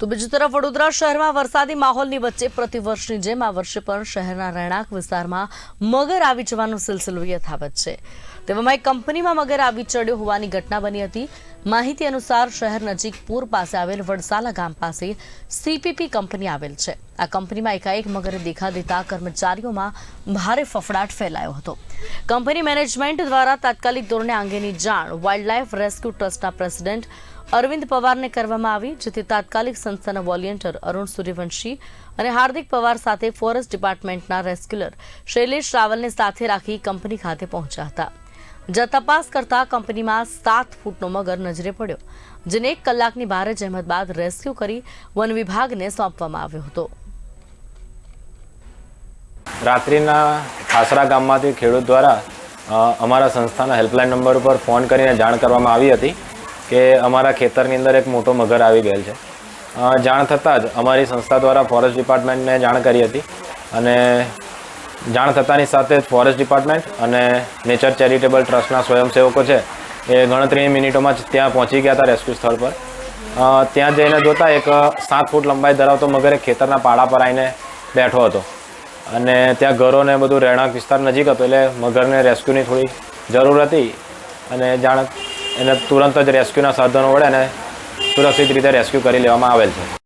તો બીજી તરફ વડોદરા શહેરમાં વરસાદી માહોલની વચ્ચે પ્રતિવર્ષની જેમ આ વર્ષે પણ શહેરના રહેણાંક વિસ્તારમાં મગર આવી જવાનો સિલસિલો યથાવત છે. તેવામાં એક કંપનીમાં મગર આવી ચડ્યો હોવાની ઘટના બની હતી. માહિતી અનુસાર શહેર નજીક પૂર પાસે આવેલ વડસાલા ગામ પાસે સીપીપી કંપની આવેલ છે. આ કંપનીમાં એકાએક મગરે દેખા દેતા કર્મચારીઓમાં ભારે ફફડાટ ફેલાયો હતો. કંપની મેનેજમેન્ટ દ્વારા તાત્કાલિક ધોરણે અંગેની જાણ વાઇલ્ડલાઇફ રેસ્ક્યુ ટ્રસ્ટના પ્રેસિડેન્ટ અરવિંદ પવારને કરવામાં આવી, જેથી તાત્કાલિક સંસ્થાના વોલિયન્ટર અરુણ સૂર્યવંશી અને હાર્દિક પવાર સાથે ફોરેસ્ટ ડિપાર્ટમેન્ટના રેસ્ક્યુલર શૈલેષ રાવલને સાથે રાખી કંપની ખાતે પહોંચ્યા હતા. જ્યાં તપાસ કરતા કંપનીમાં સાત ફૂટનો મગર નજરે પડ્યો, જેને એક કલાકની ભારે જહેમત બાદ રેસ્ક્યુ કરી વન વિભાગને સોંપવામાં આવ્યો હતો. રાત્રિના ખાસરા ગામમાંથી ખેડૂત દ્વારા અમારા સંસ્થાના હેલ્પલાઇન નંબર ઉપર ફોન કરીને જાણ કરવામાં આવી હતી કે અમારા ખેતરની અંદર એક મોટો મગર આવી ગયેલ છે. જાણ થતાં જ અમારી સંસ્થા દ્વારા ફોરેસ્ટ ડિપાર્ટમેન્ટને જાણ કરી હતી અને જાણ થતાની સાથે ફોરેસ્ટ ડિપાર્ટમેન્ટ અને નેચર ચેરિટેબલ ટ્રસ્ટના સ્વયંસેવકો છે એ ગણતરીની મિનિટોમાં જ ત્યાં પહોંચી ગયા હતા રેસ્ક્યુ સ્થળ પર. ત્યાં જઈને જોતા એક સાત ફૂટ લંબાઈ ધરાવતો મગર ખેતરના પાડા પર આવીને બેઠો હતો. અને ત્યાં ઘરો ને બધું રહેણાંક વિસ્તાર નજીક હતો એટલે મગરને રેસ્ક્યુની થોડી જરૂર હતી અને જાણ, એને તુરંત જ રેસ્ક્યુના સાધનો વડે એને સુરક્ષિત રીતે રેસ્ક્યુ કરી લેવામાં આવેલ છે.